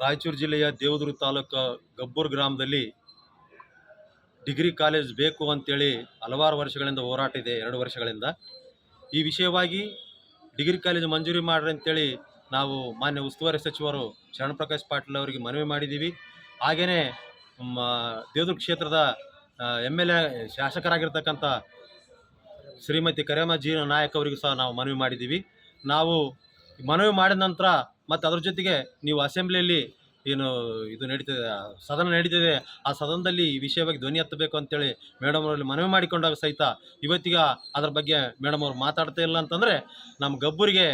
ರಾಯಚೂರು ಜಿಲ್ಲೆಯ ದೇವದುರ್ಗ ತಾಲೂಕು ಗಬ್ಬೂರು ಗ್ರಾಮದಲ್ಲಿ degree college ಬೇಕು ಅಂತೇಳಿ ಹಲವಾರು ವರ್ಷಗಳಿಂದ ಹೋರಾಟ ಇದೆ, ಎರಡು ವರ್ಷಗಳಿಂದ. ಈ ವಿಷಯವಾಗಿ ಡಿಗ್ರಿ ಕಾಲೇಜ್ ಮಂಜೂರಿ ಮಾಡ್ರಿ ಅಂತೇಳಿ ನಾವು ಮಾನ್ಯ ಉಸ್ತುವಾರಿ ಸಚಿವರು ಶರಣಪ್ರಕಾಶ್ ಪಾಟೀಲ್ ಅವರಿಗೆ ಮನವಿ ಮಾಡಿದ್ದೀವಿ. ಹಾಗೆಯೇ ದೇವದುರ್ಗ ಕ್ಷೇತ್ರದ ಎಂ ಎಲ್ ಎ ಶಾಸಕರಾಗಿರ್ತಕ್ಕಂಥ ಶ್ರೀಮತಿ ಕರೇಮ ಜೀನ ನಾಯಕ್ ಅವರಿಗೂ ಸಹ ನಾವು ಮನವಿ ಮಾಡಿದ್ದೀವಿ. ನಾವು ಮನವಿ ಮಾಡಿದ ನಂತರ ಮತ್ತು ಅದ್ರ ಜೊತೆಗೆ ನೀವು ಅಸೆಂಬ್ಲಿಯಲ್ಲಿ ಏನು ಇದು ನಡೀತದೆ, ಸದನ ನಡೀತಿದೆ, ಆ ಸದನದಲ್ಲಿ ಈ ವಿಷಯವಾಗಿ ಧ್ವನಿ ಹತ್ತಬೇಕು ಅಂತೇಳಿ ಮೇಡಮ್ ಅವರಲ್ಲಿ ಮನವಿ ಮಾಡಿಕೊಂಡಾಗ ಸಹಿತ ಇವತ್ತಿಗ ಅದ್ರ ಬಗ್ಗೆ ಮೇಡಮ್ ಅವರು ಮಾತಾಡ್ತಾ ಇಲ್ಲ ಅಂತಂದರೆ ನಮ್ಮ ಗಬ್ಬರಿಗೆ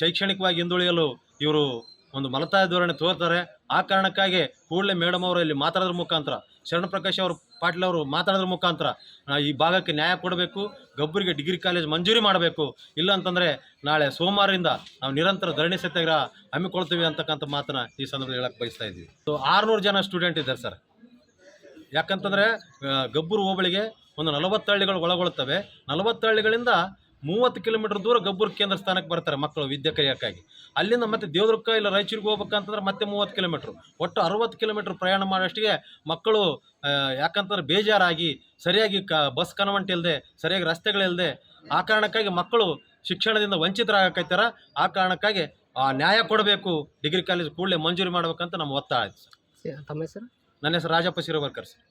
ಶೈಕ್ಷಣಿಕವಾಗಿ ಹಿಂದುಳಿಯಲು ಇವರು ಒಂದು ಮಲತಾಯ ಧೋರಣೆ ತೋರ್ತಾರೆ. ಆ ಕಾರಣಕ್ಕಾಗಿ ಕೂಡಲೇ ಮೇಡಮ್ ಅವರು ಇಲ್ಲಿ ಮಾತಾಡೋದ್ರ ಮುಖಾಂತರ ಶರಣಪ್ರಕಾಶ್ ಅವರು ಪಾಟೀಲ್ ಅವರು ಮಾತಾಡೋದ್ರ ಮುಖಾಂತರ ಈ ಭಾಗಕ್ಕೆ ನ್ಯಾಯ ಕೊಡಬೇಕು, ಗಬ್ಬರಿಗೆ ಡಿಗ್ರಿ ಕಾಲೇಜ್ ಮಂಜೂರಿ ಮಾಡಬೇಕು. ಇಲ್ಲ ಅಂತಂದರೆ ನಾಳೆ ಸೋಮವಾರದಿಂದ ನಾವು ನಿರಂತರ ಧರಣಿ ಸತ್ಯಾಗ್ರಹ ಹಮ್ಮಿಕೊಳ್ತೀವಿ ಅಂತಕ್ಕಂಥ ಮಾತನ್ನ ಈ ಸಂದರ್ಭದಲ್ಲಿ ಹೇಳಕ್ಕೆ ಬಯಸ್ತಾ ಇದ್ದೀವಿ. ಸೊ ಆರುನೂರು ಜನ ಸ್ಟೂಡೆಂಟ್ ಇದ್ದಾರೆ ಸರ್. ಯಾಕಂತಂದರೆ ಗಬ್ಬರು ಹೋಬಳಿಗೆ ಒಂದು ನಲವತ್ತು ಹಳ್ಳಿಗಳು ಒಳಗೊಳ್ಳುತ್ತವೆ ನಲವತ್ತು ಹಳ್ಳಿಗಳಿಂದ ಮೂವತ್ತು ಕಿಲೋಮೀಟರ್ ದೂರ ಗಬ್ಬೂರು ಕೇಂದ್ರ ಸ್ಥಾನಕ್ಕೆ ಬರ್ತಾರೆ ಮಕ್ಕಳು ವಿದ್ಯೆ ಕಲಿಯೋಕ್ಕಾಗಿ. ಅಲ್ಲಿಂದ ಮತ್ತೆ ದೇವದುರ್ಗ ಇಲ್ಲ ರಾಯಚೂರಿಗೆ ಹೋಗ್ಬೇಕಂತಂದ್ರೆ ಮತ್ತೆ ಮೂವತ್ತು ಕಿಲೋಮೀಟ್ರ್. ಒಟ್ಟು ಅರವತ್ತು ಕಿಲೋಮೀಟ್ರ್ ಪ್ರಯಾಣ ಮಾಡೋಷ್ಟಿಗೆ ಮಕ್ಕಳು ಯಾಕಂತಂದ್ರೆ ಬೇಜಾರಾಗಿ ಸರಿಯಾಗಿ ಕ ಬಸ್ ಕನ್ವೆಂಟ್ ಇಲ್ಲದೆ ಸರಿಯಾಗಿ ರಸ್ತೆಗಳಿಲ್ಲದೆ ಆ ಕಾರಣಕ್ಕಾಗಿ ಮಕ್ಕಳು ಶಿಕ್ಷಣದಿಂದ ವಂಚಿತರಾಗಕೈತಾರ ಆ ಕಾರಣಕ್ಕಾಗಿ ಆ ನ್ಯಾಯ ಕೊಡಬೇಕು ಡಿಗ್ರಿ ಕಾಲೇಜ್ ಕೂಡಲೇ ಮಂಜೂರಿ ಮಾಡ್ಬೇಕಂತ ನಮ್ಮ ಒತ್ತಾಯ ಆಯ್ತು ಸರ್ ತಮ್ಮ ಹೆಸರು? ನನ್ನ ಹೆಸರು ರಾಜಪ್ಪ ಶಿರೋಬರ್ಕರ್ ಸರ್.